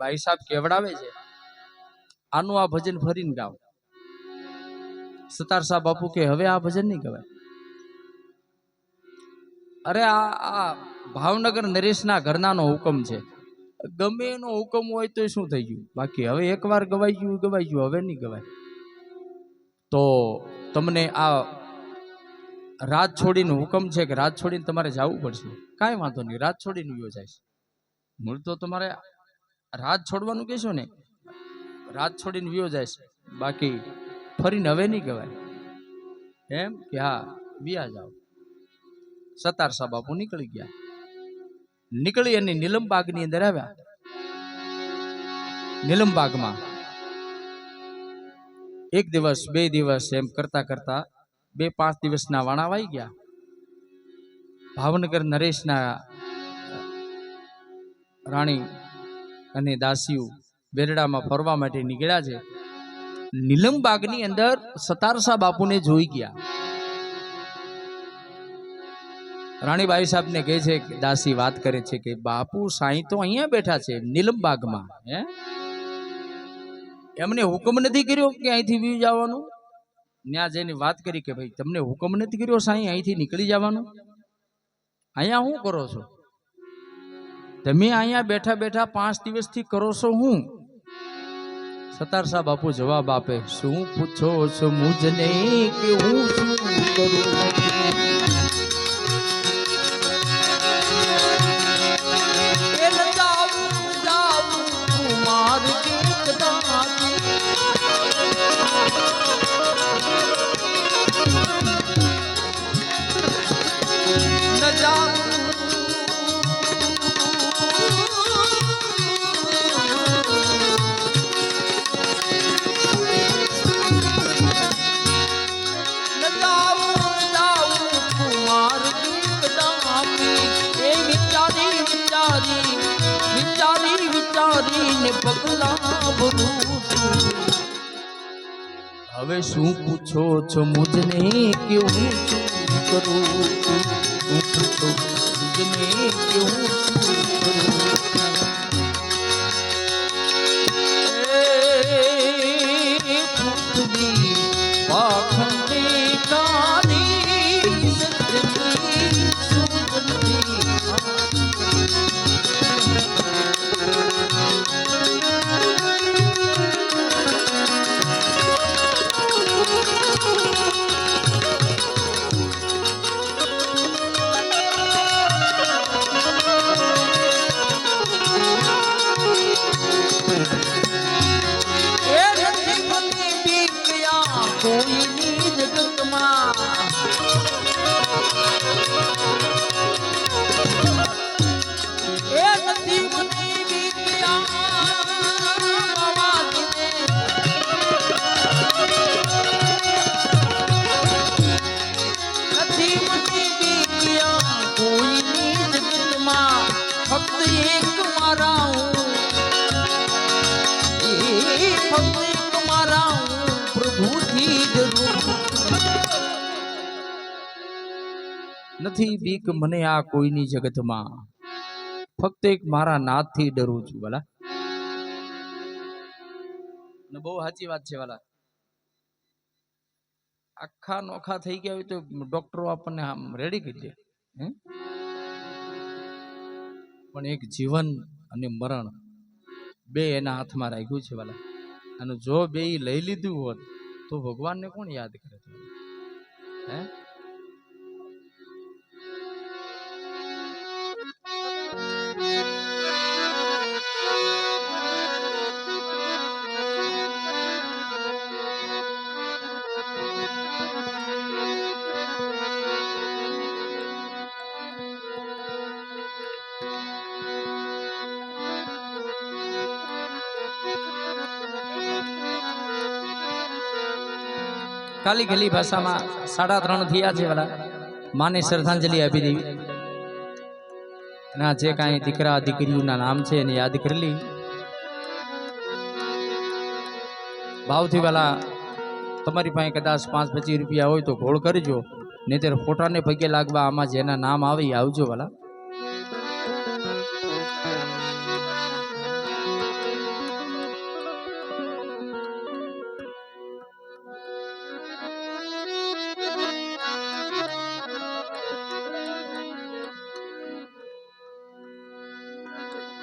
ભાઈ સાહેબ કેવડાવે છે? આનું આ ભજન ફરીને ગાવ સતાર સાહેબ બાપુ કે, હવે આ ભજન નહીં કહેવાય અરે આ આ ભાવનગર નરેશના ઘરનાનો હુકમ છે. ગમે એનો હુકમ હોય તો શું થઈ ગયું? બાકી હવે એકવાર ગવાઈ ગયું ગવાઈ ગયું, હવે નહીં ગવાય. તો તમને આ રાત છોડીને હુકમ છે કે રાત છોડીને તમારે જવું પડશે? કાંઈ વાંધો નહીં, રાત છોડીને યોજાય જાય મૂળ તો તમારે રાત છોડવાનું કહેશો ને? રાત છોડીને વિયો જાય છે. બાકી ફરીને હવે નહીં કહેવાય. એમ કે હા, વિયા જાઓ. સતારસા બાપુ નીકળી ગયા. નીકળી અને નીલમબાગની અંદર આવ્યા. નીલમબાગમાં એક દિવસ, બે દિવસ એમ કરતા કરતા બે પાંચ દિવસના વાણા વાઈ ગયા. ભાવનગર નરેશના રાણી અને દાસીઓ બેરડામાં ફરવા માટે નીકળ્યા છે. નીલમબાગની અંદર સતારસા બાપુને જોઈ ગયા. રાણીબાઈ સાહેબને કહે છે કે દાસી વાત કરે છે કે બાપુ સાંઈ તો અહીંયા બેઠા છે નીલમબાગમાં. હે? એમને હુકમ નથી કર્યો કે અહીંથી વી જવાનું? ત્યાં જઈને વાત કરી કે, ભાઈ, તમને હુકમ નથી કર્યો સાંઈ અહીંથી નીકળી જવાનું? અહીંયા શું કરો છો? તમે અહીંયા બેઠા બેઠા પાંચ દિવસથી કરો છો હું? સતાર સાહેબ બાપુ જવાબ આપે. શું પૂછો છો મુજને કે હું શું કરું? હવે શું પૂછો છો મુજને કે હું શું કરું? પૂછો મુજને કે હું નથી બીક મને આ કોઈની જગતમાં. ફક્ત એક મારા નાથથી ડરું છું વાલા બહુ સાચી વાત છે વાલા આખા નોખા થઈ ગયા હોય તો ડોક્ટરો આપણને આમ રેડી કરી દે? પણ એક જીવન અને મરણ બે એના હાથમાં રાખ્યું છે વાલા અને જો બે લઈ લીધું હોત તો ભગવાનને કોણ યાદ કરે હે? કાલી ગલી ભાષામાં સાડા ત્રણ થયા છે વાલા. માને શ્રદ્ધાંજલિ આપી દેવી ના જે કાંઈ દીકરા દીકરીઓના નામ છે એને યાદ કરી ભાવથી વાલા, તમારી પાસે કદાચ પાંચ પચીસ રૂપિયા હોય તો ઘોળ કરજો. નહીતર ફોટાને પગે લાગવા આમાં જેના નામ આવે એ આવજો વાલા.